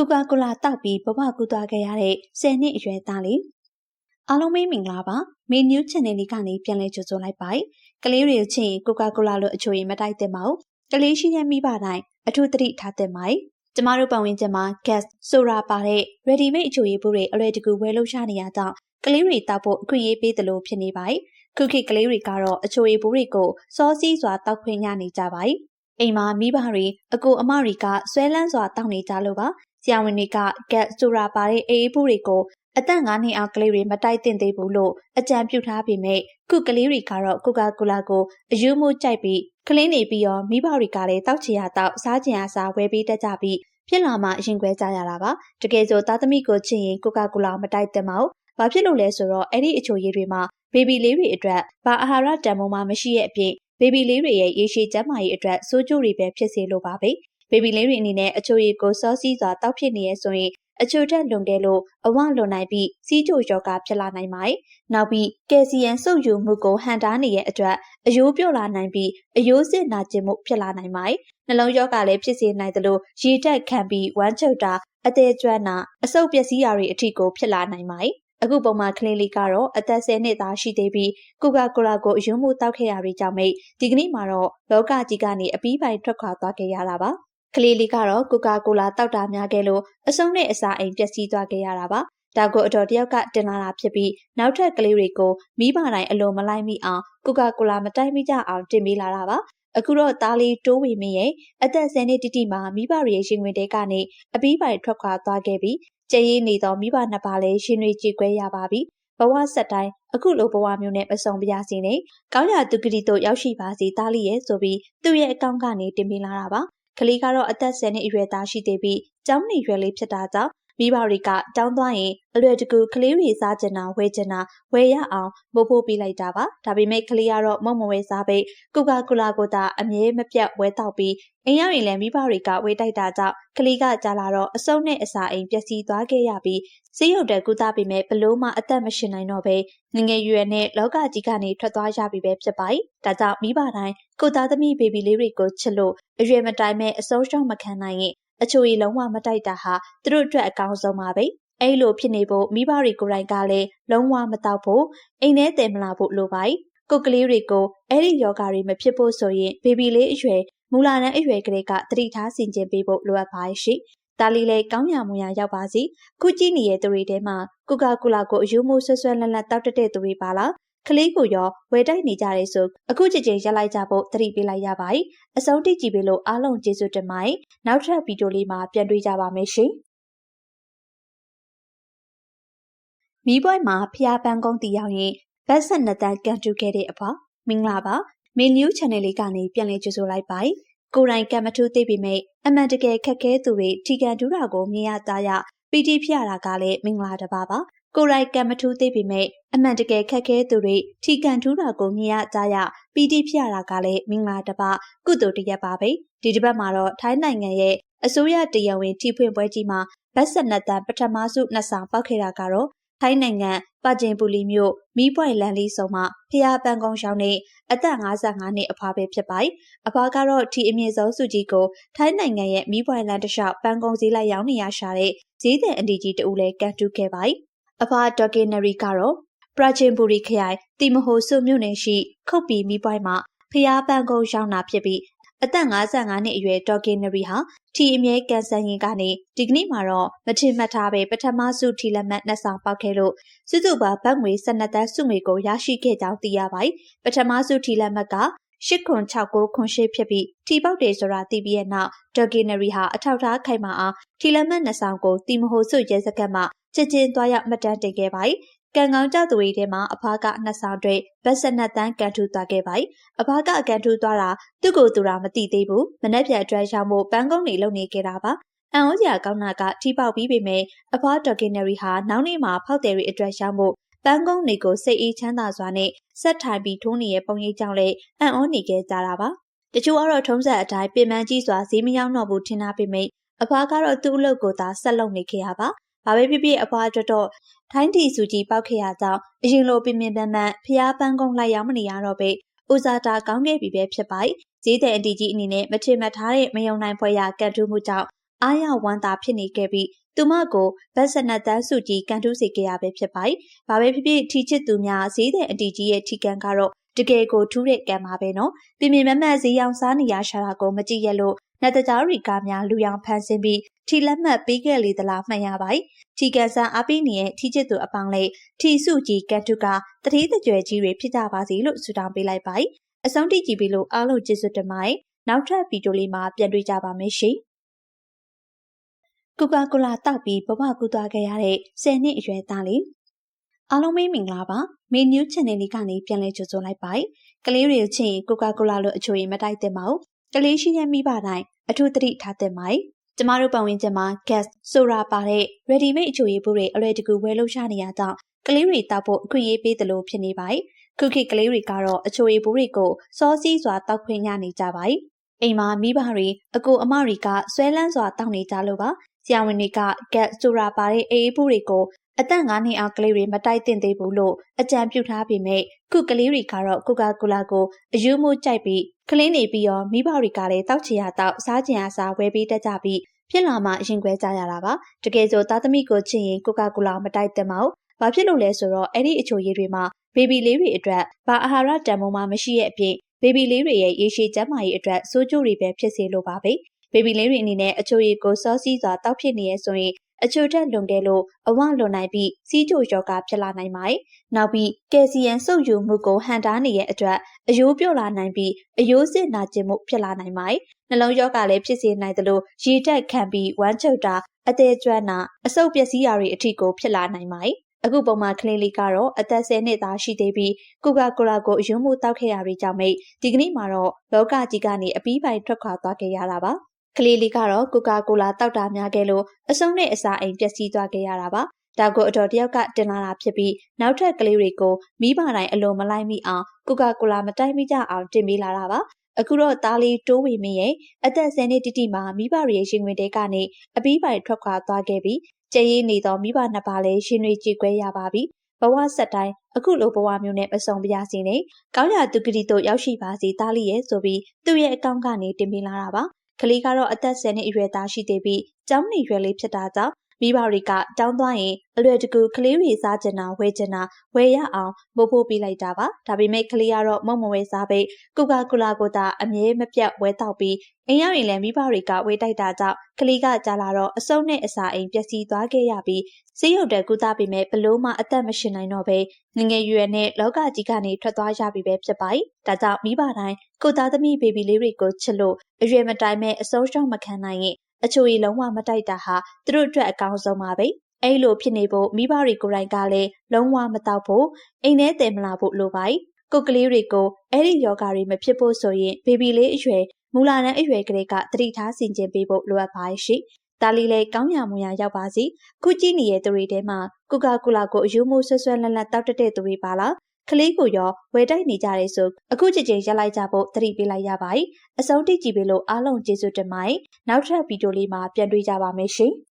ကိုကာကိုလာတောက်ပြီးဘဝကူသွားခဲ့ရတဲ့10နှစ်အရွယ်သားလေးအားလုံးမင်္ဂလာပါမင်း new channel လေးကနေပြန်လဲကြိုဆိုလိုက်ပါတယ်ကလေးတွေချင်းကိုကာကိုလာလို့အချိုရင်မတိုက်သင့်ပါဘူးကလေးရှိတဲ့မိဘတိုင်းအထူးသတိထားသင့်ပါတယ်ကျမတို့ပတ်ဝန်းကျင်မှာ gas ဆိုတာပါတဲ့ ready made အချိုရည်ဘူးတွေအလွယ်တကူဝယ်လို့ရနေရတော့ကလေးတွေတောက်ဖို့အခွင့်အရေးပေးသလိုဖြစ်နေပါတယ်ခုခေတ်ကလေးတွေကတော့အချိုရည်ဘူးတွေကိုစောစီးစွာတောက်ခွင့်ရနေကြပါတယ်အိမ်မှာမိဘတွေအကိုအမတွေကဆွဲလန်းစွာတောက်နေကြလို့ပါ ဆရာဝန်တွေကကက်ဆိုတာပါတဲ့အေးအေးဘူးတွေကိုအသက်9နှစ်အောက်ကလေးတွေမတိုက်သင့်သေးဘူးလို့အကြံပြုထားပေမဲ့ခုကလေးတွေကတော့ကိုကာကိုလာကိုအယူမှုကြိုက်ပြီးကလေးနေပြီးတော့မိဘတွေကလည်းတောက်ချင်ရတောက်စားချင်ရစားဝယ်ပေးတတ်ကြပြီးဖြစ်လာမှရင်ခွဲကြရတာပါတကယ်ဆိုသားသမီးကိုချင်ရင်ကိုကာကိုလာမတိုက်သင့်ပါဘူးဘာဖြစ်လို့လဲဆိုတော့အဲ့ဒီအချိုရည်တွေမှာဘေဘီလေးတွေအတွက်ဘာအာဟာရတန်ဖိုးမှမရှိရဲ့အပြင်ဘေဘီလေးတွေရဲ့ရေရှည်ကျန်းမာရေးအတွက်စိုးကျိုးတွေပဲဖြစ်စေလိုပါပဲ ဘေဘီလေးတွေအနေနဲ့အချိုရည်ကိုစောစီးစွာတောက်ဖြစ်နေရဆိုရင်အချိုတက်လွန်ခဲ့လို့အဝလွန်နိုင်ပြီးစီးချိုယောဂဖြစ်လာနိုင်ပါတယ်။နောက်ပြီးကယ်ဆီယမ်စုပ်ယူမှုကိုဟန်တားနေတဲ့အတွက်အယိုးပြော့လာနိုင်ပြီးအယိုးစစ်နာကျင်မှုဖြစ်လာနိုင်ပါတယ်။နှလုံးယောဂလည်းဖြစ်စေနိုင်သလိုရေတက်ခံပြီးဝမ်းချုပ်တာအသေးကျွမ်းတာအဆုတ်ပျက်စီးရာတွေအထိကိုဖြစ်လာနိုင်ပါတယ်။အခုပုံမှန်ကလေးလေးကတော့အသက်10နှစ်သားရှိသေးပြီးကိုကာကိုလာကိုအယုံမှုတောက်ခဲ့ရပြီးကြောင့်မိဒီကနေ့မှာတော့လောကကြီးကနေအပီးပိုင်ထွက်ခွာသွားခဲ့ရတာပါ ကလေးလေးကတော့ကိုကာကိုလာတောက်တာများခဲ့လို့အစုံနဲ့အစာအိမ်ပျက်စီးသွားခဲ့ရတာပါဒါကိုအတော်တယောက်ကတင်လာတာဖြစ်ပြီးနောက်ထပ်ကလေးတွေကိုမိဘတိုင်းအလိုမလိုက်မိအောင်ကိုကာကိုလာမတိုက်မိကြအောင်တင်ပေးလာတာပါအခုတော့သားလေးတိုးဝေမင်းရဲ့အသက်10နှစ်တိတိမှာမိဘရဲ့ရင်ဝင်တဲကနေအပီးပိုင်ထွက်ခွာသွားခဲ့ပြီးကျဲရေးနေသောမိဘနှစ်ပါးလည်းရှင်တွေကြည်ကွဲရပါပြီဘဝဆက်တိုင်းအခုလိုဘဝမျိုးနဲ့မဆုံပြစီနဲ့ကောင်းရာသူကတိတို့ရောက်ရှိပါစေသားလေးရဲ့ဆိုပြီးသူ့ရဲ့အကောင့်ကနေတင်ပေးလာတာပါ ကလေးကတော့အသက်10နှစ်အရွယ်သားရှိသေးပြီးကျောင်းနေရွယ်လေးဖြစ်တာကြောင့် မိဘတွေကတောင်းသွားရင်အလွယ်တကူကလေးတွေစားကျင်တာဝယ်ကျင်တာဝယ်ရအောင်မို့ဖို့ပေးလိုက်တာပါဒါပေမဲ့ကလေးကတော့မုံမဝဲစားပိတ်ကိုကာကိုလာကိုသာအမြဲမပြတ်ဝဲတောက်ပြီးအိမ်ရောက်ရင်လည်းမိဘတွေကဝေးတိုက်တာကြောင့်ကလေးကကြာလာတော့အစုံနဲ့အစာအိမ်ပျက်စီးသွားခဲ့ရပြီးစီးရုပ်တဲ့ကုသပေမဲ့ဘလို့မှအသက်မရှင်နိုင်တော့ပဲငငယ်ရွယ်နဲ့လောကကြီးကနေထွက်သွားရပြီပဲဖြစ်ပါတယ်။ဒါကြောင့်မိဘတိုင်းကိုသားသမီးဘေဘီလေးတွေကိုချစ်လို့အရွယ်မတိုင်မဲ့အဆုံးရှုံးမခံနိုင်ရင် အချိုရီလုံးဝမတိုက်တာဟာသူတို့အတွက်အကောင်းဆုံးပါပဲ။အဲ့လိုဖြစ်နေဖို့မိဘတွေကိုယ်တိုင်ကလည်းလုံးဝမတောက်ဖို့အိမ်ထဲတည်မလာဖို့လိုပါတယ်။ကိုကလေးတွေကိုအဲ့ဒီယောဂါတွေမဖြစ်ဖို့ဆိုရင်ဘေဘီလေးအရွယ်မူလာတန်းအရွယ်ကလေးကတတိထားဆင်ခြင်ပေးဖို့လိုအပ်ပါရှိ။ဒါလီလည်းကောင်းရမွန်ရရောက်ပါစီ။ခုကြည့်နေတဲ့သူတွေထဲမှာကိုကာကိုလာကိုအယူမိုးဆွဆွလန်းလန်းတောက်တတဲ့သူတွေပါလား။ ကလေးကိုရောဝယ်တိုက်နေကြတယ်ဆိုအခုကြကြရက်လိုက်ကြဖို့တတိပေးလိုက်ရပါ၏အဆုံးတိကြည့်ပေးလို့အားလုံးကျေးဇူးတင်ပါတယ်နောက်ထပ်ဗီဒီယိုလေးမှာပြန်တွေ့ကြပါမယ်ရှင်မိဘွိုင်းမှာဖျားပန်းကုန်းတီရောက်ရင်ဗတ်ဆက်နှစ်တန်းကန်တူခဲ့တဲ့အဖွာမင်္ဂလာပါမင်း new channel လေးကနေပြန်လည်ကြိုဆိုလိုက်ပါတယ်ကိုရိုင်းကံမထူးသိပေမဲ့အမှန်တကယ်ခက်ခဲသူတွေထီကန်ဒူးတာကိုမြင်ရသားရပီတီဖျတာကလည်းမင်္ဂလာတစ်ပါးပါ ကိုရိုက်ကံမထူးသေးပေမဲ့အမှန်တကယ်ခက်ခဲသူတွေထီကန်ထူးတာကိုမြင်ရကြရပီတီဖျတာကလည်းမင်္ဂလာတစ်ပါးကုသိုလ်တရက်ပါပဲဒီတစ်ပတ်မှာတော့ထိုင်းနိုင်ငံရဲ့အစိုးရတရားဝင်ထိဖွင့်ပွဲကြီးမှာဗတ်ဆက်နှစ်တန်းပထမစုနှစ်ဆောင်ပောက်ခဲ့တာကတော့ထိုင်းနိုင်ငံပါကျင်ပူလီမြို့မီးပွိုင်လန်လီဆုံမှာဖျားပန်းကုန်းရှောင်းနေအသက်55နှစ်အဖွားပဲဖြစ်ပါတယ်။အဖွားကတော့ထီအမြင့်ဆုံးစုကြီးကိုထိုင်းနိုင်ငံရဲ့မီးပွိုင်လန်တလျှောက်ပန်းကုန်းဈေးလိုက်ရောင်းနေရရှာတဲ့ဈေးတဲ့အန်ဒီကြီးတူလည်းကန်တူးခဲ့ပါတယ်။ အဖွားဒေါ်ကင်နရီကတော့ပရာချင်ပူရီခရိုင်တီမဟိုဆုမြို့နယ်ရှိ ခုတ်ပီမီးပွိုင်မှာဖျားပန်းကုန်းရှောင်းတာဖြစ်ပြီးအသက်55နှစ်အရွယ်ဒေါ်ကင်နရီဟာထီအမြဲကန်ဆန်ရင်ကနေဒီကနေ့မှာတော့မထင်မှတ်ထားပဲပထမစုထီလက်မှတ်နှစ်ဆောင်ပောက်ခဲ့လို့စုစုပါဘတ်ငွေ12သန်းစုငွေကိုရရှိခဲ့ကြောင်းသိရပါတယ်။ပထမစုထီလက်မှတ်က8ခွန်6ကိုခွန်ရှိဖြစ်ပြီးထီပေါက်တယ်ဆိုတာသိပြီးတဲ့နောက်ဒေါ်ကင်နရီဟာအထောက်ထားခိုင်မာအောင်ထီလက်မှတ်နှစ်ဆောင်ကိုတီမဟိုစုရဲစခတ်မှ ချက်ချင်းသွားရောက်မှတ်တမ်းတင်ခဲ့ပါတယ်ကံကောင်းကြသူတွေထဲမှာအဖားကနှစ်ဆောင်တွေဗတ်ဆက်နှစ်တန်းကန်ထူသွားခဲ့ပါ යි အဖားကအကန်ထူသွားတာသူ့ကိုယ်သူတာမသိသေးဘူးမနှက်ပြအတွက်ရောက်မှုပန်းကုန်းတွေလုံနေခဲ့တာပါအန်ဩစရာကောင်းတာကထိပေါက်ပြီးပေမဲ့အဖွားဒေါ်ကင်နရီဟာနောက်နေ့မှာဖောက်တယ်ရီအတွက်ရောက်မှုပန်းကုန်းတွေကိုစိတ်အေးချမ်းသာစွာနဲ့ဆက်ထိုင်ပြီးထိုးနေတဲ့ပုံရိပ်ကြောင့်လည်းအံ့ဩနေခဲ့ကြတာပါတချို့ကတော့ထုံးစံအတိုင်းပင်ပန်းကြီးစွာဈေးမရောက်တော့ဘူးထင်တာပေမဲ့အဖွားကတော့သူ့အလုပ်ကိုသာဆက်လုပ်နေခဲ့ရပါ ဘာပဲဖြစ်ဖြစ်အဖွားအတွက်တော့ထိုင်းတီစုကြီးပောက်ခဲ့ရကြောင်းအရင်လိုပင်ပင်ပန်းပန်းဖျားပန်းကုန်းလိုက်ရောက်မနေရတော့ပဲဦးစားတာကောင်းခဲ့ပြီပဲဖြစ်ပါဈေးတဲ့အန်တီကြီးအနေနဲ့မထင်မှတ်ထားတဲ့မယုံနိုင်ဖွယ်ရာကန်ထူးမှုကြောင့်အားရဝမ်းသာဖြစ်နေခဲ့ပြီးသူမကိုဗတ်စနတ်တန်းစုကြီးကန်တူးစေခဲ့ရပဲဖြစ်ပါတယ်။ဘာပဲဖြစ်ဖြစ်ထီချစ်သူများဈေးတဲ့အတီကြီးရဲ့ထီကန်ကတော့တကယ်ကိုထူးတဲ့ကံပါပဲနော်။ပြင်းပြင်းမမတ်ဈေးရောင်စားနေရရှာတာကိုမကြည့်ရလို့ နတ်တကြားရီကားများလူရောင်ဖန်ဆင်းပြီးထီလက်မှတ်ပေးခဲ့လေသလားမှတ်ရပါတယ်။ထီကန်ဆန်အားပေးနေတဲ့ထီချစ်သူအပေါင်းလေးထီစုကြီးကန်တူကတတိတကြွယ်ကြီးတွေဖြစ်ကြပါစေလို့ဆုတောင်းပေးလိုက်ပါတယ်။အဆုံးထိကြည့်ပြီးလို့အားလုံးကျေးဇူးတင်ပါတယ်။နောက်ထပ်ဗီဒီယိုလေးမှာပြန်တွေ့ကြပါမယ်ရှင်။ကိုကာကိုလာတောက်ပြီးဘဝကူသွားခဲ့ရတဲ့10နှစ်အရွယ်သားလေးအားလုံးမင်္ဂလာပါမေနျူး channel လေးကနေပြန်လည်ကြိုဆိုလိုက်ပါတယ်ကလေးတွေချင်းကိုကာကိုလာလို့အချိုရင်မတိုက်သင့်ပါဘူး ကလေးရှိတဲ့မိဘတိုင်းအထူးသတိထားသင့်ပါတယ်ကျမတို့ပတ်ဝန်းကျင်မှာ gas ဆိုတာပါတဲ့ ready made အချိုရည်ဘူးတွေအလွယ်တကူဝယ်လို့ရနေရတော့ကလေးတွေတောက်ဖို့အခွင့်အရေးပေးတယ်လို့ဖြစ်နေပါတယ်ခုခေတ်ကလေးတွေကတော့အချိုရည်ဘူးတွေကိုစောစီးစွာတောက်ခွင့်ရနေကြပါတယ်အိမ်မှာမိဘတွေအကိုအမတွေကဆွဲလန်းစွာတောက်နေကြလို့ပါဆရာဝန်တွေကကက်ဆိုတာပါတဲ့အေးအေးဘူးတွေကိုအသက်9နှစ်အောက်ကလေးတွေမတိုက်သင့်သေးဘူးလို့အကြံပြုထားပေမဲ့ခုကလေးတွေကတော့ကိုကာကိုလာကိုအယူမှုကြိုက်ပြီး ကလေးနေပြီးရောမိဘတွေကလည်းတောက်ချင်ရတောက်စားချင်ရစားဝယ်ပေးတတ်ကြပြီးဖြစ်လာမှအရင်ခွဲကြရတာပါတကယ်ဆိုသားသမီးကိုချစ်ရင်ကိုကာကိုလာမတိုက်သင့်ပါဘူးဘာဖြစ်လို့လဲဆိုတော့အဲ့ဒီအချိုရည်တွေမှာဘေဘီလေးတွေအတွက်ဘာအာဟာရတန်ဖိုးမှမရှိရဲ့အပြင်ဘေဘီလေးတွေရဲ့ရေရှည်ကျန်းမာရေးအတွက်စိုးကျိုးတွေပဲဖြစ်စေလိုပါပဲဘေဘီလေးတွေအနေနဲ့အချိုရည်ကိုစောစီးစွာတောက်ဖြစ်နေရဆိုရင် အချိုတက်လွန်ခဲ့လို့အဝလွန်နိုင်ပြီးစီးချိုယောဂဖြစ်လာနိုင်ပါတယ်။နောက်ပြီးကယ်ဆီယမ်စုပ်ယူမှုကိုဟန်တားနေတဲ့အတွက်အယိုးပြော့လာနိုင်ပြီးအယိုးစစ်နာကျင်မှုဖြစ်လာနိုင်ပါတယ်။နှလုံးယောဂလည်းဖြစ်စေနိုင်တယ်လို့ရေတက်ခံပြီးဝမ်းချုပ်တာအသေးကျွမ်းတာအဆုတ်ပျက်စီးရာတွေအထိကိုဖြစ်လာနိုင်ပါတယ်။အခုပုံမှန်ကလေးလေးကတော့အသက်10နှစ်သားရှိသေးပြီးကိုကာကိုလာကိုအယွန်းမှုတောက်ခဲ့ရပြီးကြောင့်မိဒီကနေ့မှာတော့လောကကြီးကနေအပီးပိုင်ထွက်ခွာသွားခဲ့ရတာပါ ကလေးလေးကတော့ကိုကာကိုလာတောက်တာများခဲ့လို့အဆုံးနဲ့အစာအိမ်ပျက်စီးသွားခဲ့ရတာပါဒါကိုအတော်တယောက်ကတင်လာတာဖြစ်ပြီးနောက်ထပ်ကလေးတွေကိုမိဘတိုင်းအလိုမလိုက်မိအောင်ကိုကာကိုလာမတိုက်မိကြအောင်တင်ပေးလာတာပါအခုတော့သားလေးတိုးဝေမင်းရဲ့အသက်10နှစ်တိတိမှာမိဘရဲ့ရှင်ဝင်တဲကနေအပီးပိုင်ထွက်ခွာသွားခဲ့ပြီးကျဲရေးနေသောမိဘနှစ်ပါးလည်းရှင်တွေကြည်ခွဲရပါပြီဘဝဆက်တိုင်းအခုလိုဘဝမျိုးနဲ့မဆုံပြစီနဲ့ကောင်းရာသူကတိတို့ရောက်ရှိပါစေသားလေးရဲ့ဆိုပြီးသူ့ရဲ့အကောင့်ကနေတင်ပေးလာတာပါ ကလေးကတော့အသက်10နှစ်အရွယ်သားရှိသေးပြီးကျောင်းနေရွယ်လေးဖြစ်တာကြောင့် မိဘတွေကတောင်းသွားရင်အလွယ်တကူကလေးတွေစားကျင်တာဝယ်ကျင်တာဝယ်ရအောင်မိုးဖို့ပေးလိုက်တာပါဒါပေမဲ့ကလေးကတော့မုံမဝဲစားပိတ်ကိုကာကိုလာကိုသာအမြဲမပြတ်ဝဲတောက်ပြီးအိမ်ရောက်ရင်လည်းမိဘတွေကဝေးတိုက်တာကြောင့်ကလေးကကြာလာတော့အစုံနဲ့အစာအိမ်ပျက်စီးသွားခဲ့ရပြီးစေးရုပ်တဲ့ကုသပေမဲ့ဘလို့မှအသက်မရှင်နိုင်တော့ပဲငငယ်ရွယ်နဲ့လောကကြီးကနေထွက်သွားရပြီပဲဖြစ်ပါတယ်။ဒါကြောင့်မိဘတိုင်းကိုသားသမီးဘေဘီလေးတွေကိုချစ်လို့အရွယ်မတိုင်မဲ့အစိုးရှုံးမခံနိုင်ရင် အချိုရီလုံးဝမတိုက်တာဟာသူတို့အတွက်အကောင်းဆုံးပါပဲ။အဲ့လိုဖြစ်နေဖို့မိဘတွေကိုယ်တိုင်ကလည်းလုံးဝမတောက်ဖို့အိမ်ထဲတည်မလာဖို့လိုပါတယ်။ကိုကလေးတွေကိုအဲ့ဒီယောဂါတွေမဖြစ်ဖို့ဆိုရင်ဘေဘီလေးအရွယ်မူလာတန်းအရွယ်ကလေးကတတိထားဆင်ခြင်ပေးဖို့လိုအပ်ပါရှိ။ဒါလီလည်းကောင်းရမွန်ရရောက်ပါစီ။ခုကြည့်နေတဲ့သူတွေထဲမှာကိုကာကိုလာကိုအယူမိုးဆွဆွလန်းလန်းတောက်တတဲ့သူတွေပါလား။ ကလေးကိုရောဝယ်တိုက်နေကြတယ်ဆိုအခုချိန်ချိန်ရက်လိုက်ကြဖို့သတိပေးလိုက်ရပါတယ်။အဆုံးထိကြည့်ပေးလို့အားလုံးကျေးဇူးတင်ပါတယ်။နောက်ထပ်ဗီဒီယိုလေးမှာပြန်တွေ့ကြပါမယ်ရှင်။